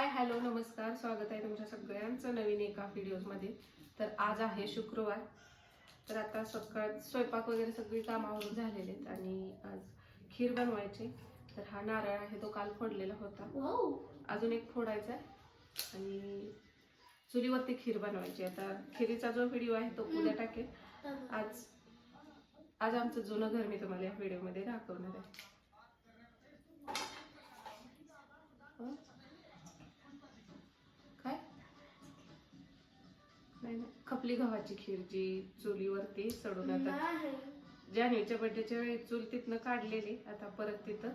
Hi hello नमस्कार. स्वागत आहे तुमच्या सगळ्यांचं नवीन एका व्हिडिओमध्ये तर आज आहे शुक्रवार. तर आता सकाळ स्वयंपाक वगैरे सगळी कामावरून झालेले आहेत आणि आज खीर बनवायची. तर हा नारळ आहे तो काल फोडलेला होता. अजून एक फोडायचा आहे. आणि चुलीवरती खीर बनवायची. आता खिरीचा जो व्हिडिओ आहे तो उद्या टाकेल. आज आज आमचं जुनं घर मी तुम्हाला या व्हिडिओमध्ये दाखवणार आहे. खपली गव्हाची खीर जी चुलीवरती चढून आता जान्हवीच्या बड्डेच्या वेळी चूल तिथनं काढलेली आता परत तिथं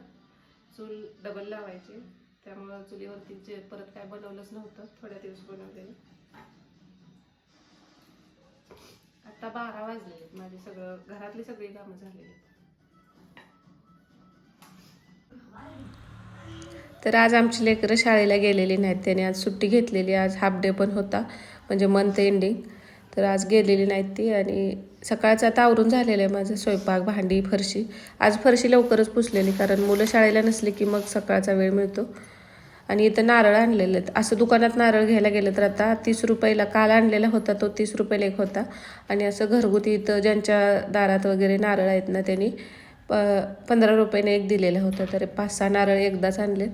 चूल डबल लावायची. त्यामुळं चुलीवरती जे परत काय बनवलंच नव्हतं थोड्या दिवस बनवलेलं. आता बारा वाजलेले आहेत माझे सगळं घरातली सगळी कामं झालेली आहेत. तर आज आमची लेकरं शाळेला गेलेली नाहीत त्याने आज सुट्टी घेतलेली आज हाफ डे पण होता. म्हणजे मंथ एंडिंग तर आज गेलेली नाहीत ती आणि सकाळचं आता आवरून झालेलं आहे माझं स्वयंपाक भांडी फरशी. आज फरशी लवकरच पुसलेली कारण मुलं शाळेला नसली की मग सकाळचा वेळ मिळतो. आणि इथं नारळ आणलेले आहेत. असं दुकानात नारळ घ्यायला गेलं तर आता तीस रुपयाला काल आणलेला होता तो तीस रुपयाला एक होता. आणि असं घरगुती इथं ज्यांच्या दारात वगैरे नारळ आहेत ना त्यांनी प पंधरा रुपयाने एक दिलेला होता. तर पाच सहा नारळ एकदाच आणलेत.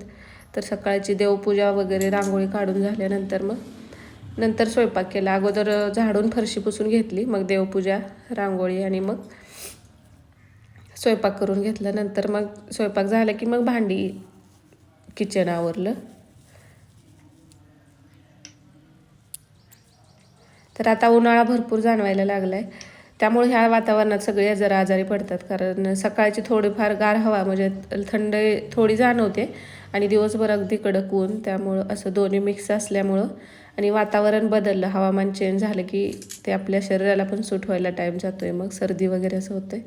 तर सकाळची देवपूजा वगैरे रांगोळी काढून झाल्यानंतर मग नंतर स्वयंपाक केला. अगोदर झाडून फरशी पुसून घेतली. मग देवपूजा रांगोळी आणि मग स्वयंपाक करून घेतला. नंतर मग स्वयंपाक झाला की मग भांडी किचन आवरलं. तर आता उन्हाळा भरपूर जाणवायला लागला आहे त्यामुळे ह्या वातावरणात सगळे जरा आजारी पडतात. कारण सकाळची थोडीफार गार हवा म्हणजे थंड थोडी जाणवते आणि दिवसभर अगदी कडक ऊन. त्यामुळं असं दोन्ही मिक्स असल्यामुळं आणि वातावरण बदललं हवामान चेंज झालं की ते आपल्या शरीराला पण सूट व्हायला टाईम जातोय. मग सर्दी वगैरे असं होतंय.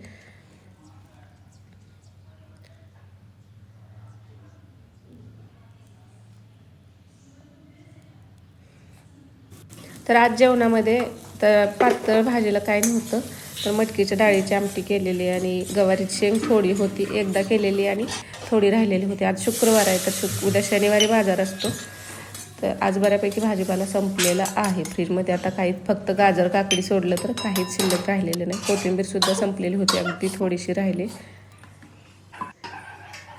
तर आज जेवणामध्ये तर पातळ भाजीला काय नव्हतं तर मटकीच्या डाळीची आमटी केलेली आणि गवारीची शेंग थोडी होती एकदा केलेली आणि थोडी राहिलेली होती. आज शुक्रवार आहे तर शुक उद्या शनिवारी बाजार असतो. तर आज बऱ्यापैकी भाजीपाला संपलेला आहे. फ्रीजमध्ये आता काही फक्त गाजर काकडी सोडलं तर काहीच शिल्लक राहिलेलं नाही. कोथिंबीरसुद्धा संपलेली होती अगदी थोडीशी राहिली.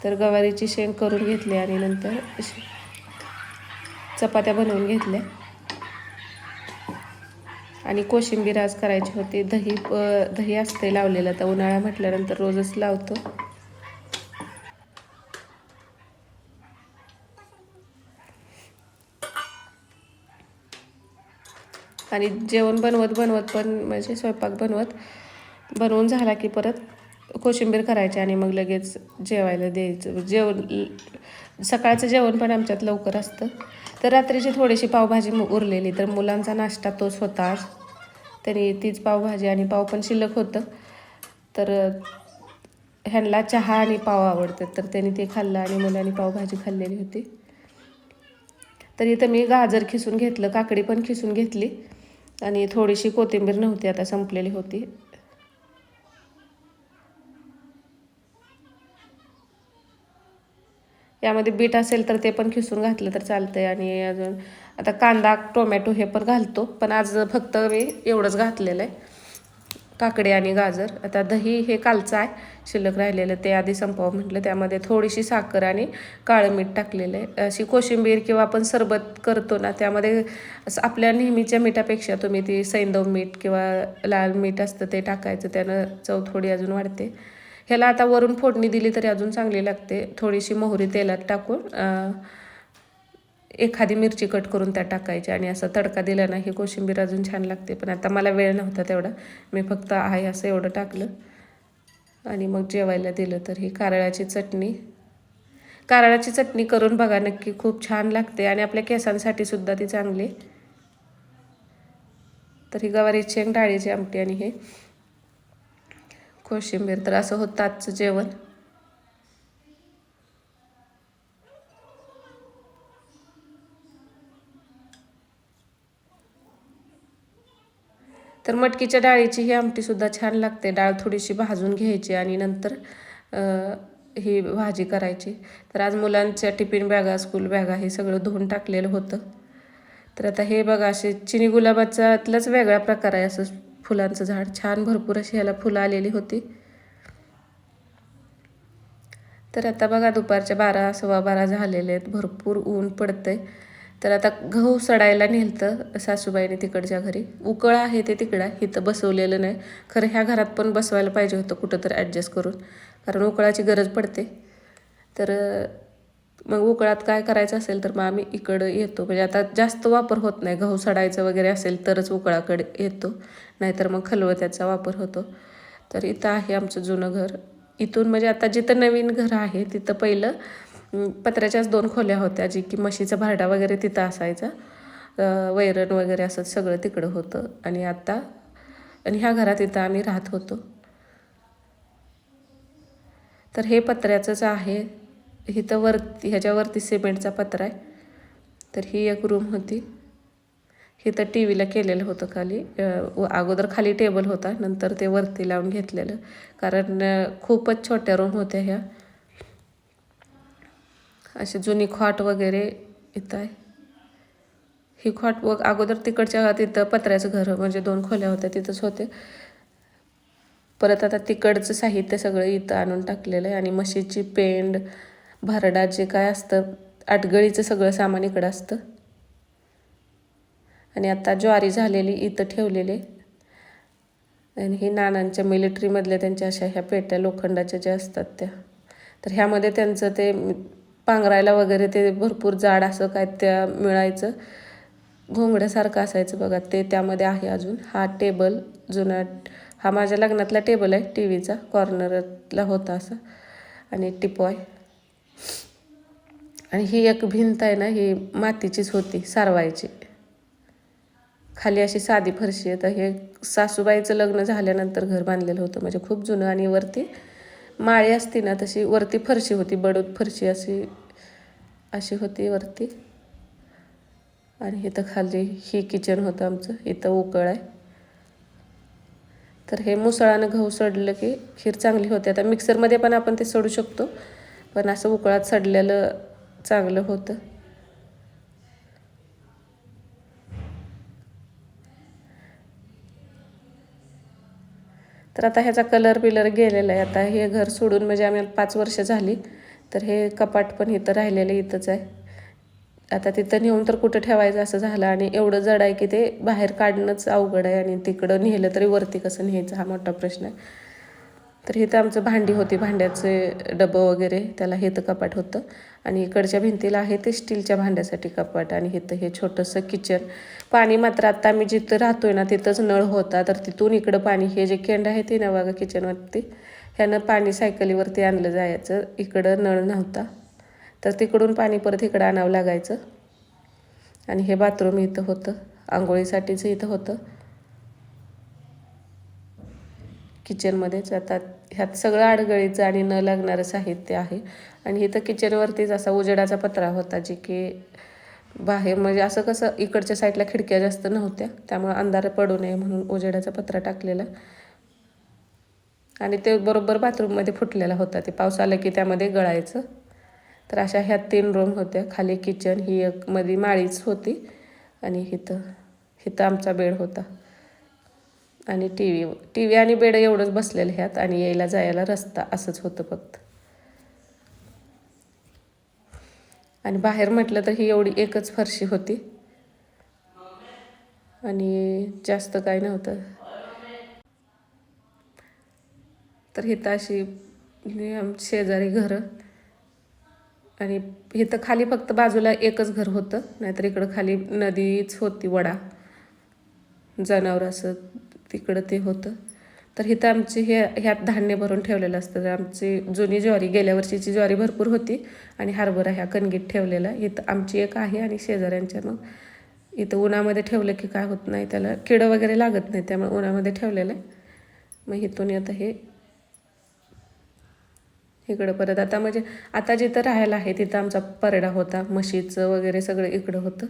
तर गवारीची शेंग करून घेतली आणि नंतर चपात्या बनवून घेतल्या. आणि कोशिंबीर आज करायची होती. दही दही असते लावलेलं. तर उन्हाळा म्हटल्यानंतर रोजच लावतो. आणि जेवण बनवत बनवत पण म्हणजे स्वयंपाक बनवत बनवून झाला की परत कोशिंबीर करायची आणि मग लगेच जेवायला द्यायचं. म्हणजे जेवण सकाळचं जेवण पण आमच्यात लवकर असतं. तर रात्रीची थोडीशी पावभाजी उरलेली. तर मुलांचा नाश्ता तो स्वतःच तरी तीच पावभाजी आणि पाव पण शिल्लक होतं. तर ह्यांना चहा आणि पाव आवडतात. तर त्यांनी ते खाल्लं आणि मुलांनी पावभाजी खाल्लेली होती. तर इथं मी गाजर खिसून घेतलं काकडी पण खिसून घेतली. आणि थोडीशी कोथिंबीर नव्हती आता संपलेली होती. यामध्ये बीट असेल तर ते पण खिसून घातलं तर चालतंय. आणि अजून आता कांदा टोमॅटो हे पण घालतो पण आज फक्त मी एवढंच घातलेलं आहे. काकडे आणि गाजर. आता दही हे कालचं आहे. शिल्लक राहिलेलं ते आधी संपवा म्हटलं. त्यामध्ये थोडीशी साखर आणि काळं मीठ टाकलेलं आहे. अशी कोशिंबीर किंवा आपण सरबत करतो ना त्यामध्ये असं आपल्या नेहमीच्या मिठापेक्षा तुम्ही ती सैंदव मीठ किंवा लाल मीठ असतं ते टाकायचं. त्यानं चव थोडी अजून वाढते. ह्याला आता वरून फोडणी दिली तरी अजून चांगली लागते. थोडीशी मोहरी तेलात टाकून एखादी मिरची कट करून त्यात टाकायची आणि असं तडका दिला ना ही कोशिंबीर अजून छान लागते. पण आता मला वेळ नव्हता तेवढा. मी फक्त आहे असं एवढं टाकलं. आणि मग जेवायला दिलं तर ही कारळाची चटणी. कारळाची चटणी करून बघा नक्की खूप छान लागते आणि आपल्या केसांसाठी सुद्धा ती चांगली तर ही गवारीची शेंग डाळीची आमटी आणि हे कोशिंबीर. तर असं होतं आजचं जेवण. तर मटकीच्या डाळीची ही आमटीसुद्धा छान लागते. डाळ थोडीशी भाजून घ्यायची आणि नंतर ही भाजी करायची. तर आज मुलांच्या टिफिन बॅगा स्कूल बॅगा हे सगळं धुवून टाकलेलं होतं. तर आता हे बघा असे चिनी गुलाबाच्यातलाच वेगळा प्रकार आहे. असं फुलांचं झाड छान भरपूर अशी ह्याला फुलं आलेली होती. तर आता बघा दुपारच्या बारा सव्वा बारा झालेले आहेत. भरपूर ऊन पडतं आहे तर आता गहू सडायला नेलतं सासूबाईने तिकडच्या घरी. उकळ आहे ते तिकडं इथं बसवलेलं नाही. खरं ह्या घरात पण बसवायला पाहिजे होतं कुठं तर ॲडजस्ट करून. कारण उकळाची गरज पडते. तर मग उकळात काय करायचं असेल तर मग आम्ही इकडं येतो. म्हणजे आता जास्त वापर होत नाही. गहू सडायचं वगैरे असेल तरच उकळाकडे येतो. नाहीतर मग खलवत्याचा वापर होतो. तर इथं आहे आमचं जुनं घर. इथून म्हणजे आता जिथं नवीन घर आहे तिथं पहिलं पत्र्याच्याच दोन खोल्या होत्या जी की म्हशीचा भारडा वगैरे तिथं असायचा. वैरण वगैरे असं सगळं तिकडं होतं. आणि आत्ता आणि ह्या घरात इथं आम्ही राहत होतो. तर हे पत्र्याचंच आहे इथं वरती ह्याच्यावरती सिमेंटचा पत्रा आहे. तर ही एक रूम होती. इथं टी व्हीला केलेलं होतं खाली. अगोदर खाली टेबल होता नंतर ते वरती लावून घेतलेलं. कारण खूपच छोट्या रूम होत्या ह्या. अशी जुनी खाट वगैरे इथं आहे. ही खाट व अगोदर तिकडच्या तिथं पत्र्याचं घर म्हणजे दोन खोल्या होत्या तिथंच होते. परत आता तिकडचं साहित्य सगळं इथं आणून टाकलेलं आहे आणि म्हशीची पेंड भरडा जे काय असतं आटगळीचं सगळं सामान इकडं असतं. आणि आता ज्वारी झालेली इथं ठेवलेले आणि ही नानांच्या मिलिटरीमधल्या त्यांच्या अशा ह्या पेट्या लोखंडाच्या ज्या असतात त्या. तर ह्यामध्ये त्यांचं ते पांघरायला वगैरे ते भरपूर जाड असं काय त्या मिळायचं. घोंगड्यासारखं असायचं बघा ते त्यामध्ये आहे अजून. हा टेबल जुना हा माझ्या लग्नातला टेबल आहे टी व्हीचा कॉर्नरला होता असा. आणि टिपॉय. आणि ही एक भिंत आहे ना ही मातीचीच होती सारवायची. खाली अशी साधी फरशी आहे. तर हे सासूबाईचं लग्न झाल्यानंतर घर बांधलेलं होतं. म्हणजे खूप जुनं आणि वरती माळी असती ना तशी वरती फरशी होती बडूत फरशी अशी अशी होती वरती. आणि इथं खाली ही किचन होतं आमचं इथं उकळ आहे. तर हे मुसळानं गहू सडलं की खीर चांगली होते. आता मिक्सरमध्ये पण आपण ते सोडू शकतो पण असं उकळात सडलेलं चांगलं होतं. तर आता ह्याचा कलर बिलर गेलेला आहे. आता हे घर सोडून म्हणजे आम्ही पाच वर्ष झाली. तर हे कपाट पण इथं राहिलेलं इथंच आहे. आता तिथं नेऊन तर कुठं ठेवायचं असं झालं आणि एवढं जड आहे की ते बाहेर काढणंच अवघड आहे आणि तिकडं नेलं तरी वरती कसं न्यायचं हा मोठा प्रश्न आहे. तर इथं आमचं भांडी होती भांड्याचे डबं वगैरे त्याला हे तर कपाट होतं. आणि इकडच्या भिंतीला आहे ते स्टीलच्या भांड्यासाठी कपाट आणि इथं हे छोटंसं किचन पाणी मात्र आत्ता आम्ही जिथं राहतोय ना तिथंच नळ होता. तर तिथून इकडं पाणी हे जे केंड आहे ते नवागा बघा किचनवरती ह्यानं पाणी सायकलीवरती आणलं जायचं. इकडं नळ नव्हता. तर तिकडून पाणी परत इकडं आणावं लागायचं. आणि हे बाथरूम इथं होतं. आंघोळीसाठीचं इथं होतं. किचनमध्येच आता ह्यात सगळं आडगळीचं आणि न लागणारं साहित्य आहे. आणि इथं किचनवरतीच असा उजेडाचा पत्रा होता जे की बाहेर म्हणजे असं कसं इकडच्या साईडला खिडक्या जास्त नव्हत्या त्यामुळे अंधार पडू नये म्हणून उजेडाचा पत्रा टाकलेला. आणि ते बरोबर बाथरूममध्ये फुटलेला होता. ते पाऊस आलं की त्यामध्ये गळायचं. तर अशा ह्या तीन रूम होत्या. खाली किचन ही एक मध्ये माळीच होती. आणि इथं इथं आमचा बेड होता. आणि टी व्ही टी व्ही आणि बेड एवढंच बसलेलं ह्यात आणि यायला जायला रस्ता असंच होतं फक्त. आणि बाहेर म्हटलं तर ही एवढी एकच फरशी होती. आणि जास्त काय नव्हतं. तर हिथं अशी शेजारी घरं. आणि इथं खाली फक्त बाजूला एकच घर होतं. नाहीतर इकडं खाली नदीच होती वडा. जनावर असं तिकडं ते होतं. तर इथं आमची हे ह्यात धान्य भरून ठेवलेलं असतं. तर आमची जुनी ज्वारी गेल्या वर्षीची ज्वारी भरपूर होती आणि हरभरा ह्या कणगीत ठेवलेला. इथं आमची एक आहे आणि शेजाऱ्यांच्या मग इथं उन्हामध्ये ठेवलं की काय होत नाही त्याला किडं वगैरे लागत नाही त्यामुळे उन्हामध्ये ठेवलेलं आहे. मग इथून आता हे इकडं परत आता म्हणजे आता जिथं राहायला आहे तिथं आमचा परडा होता म्हशीचं वगैरे सगळं इकडं होतं.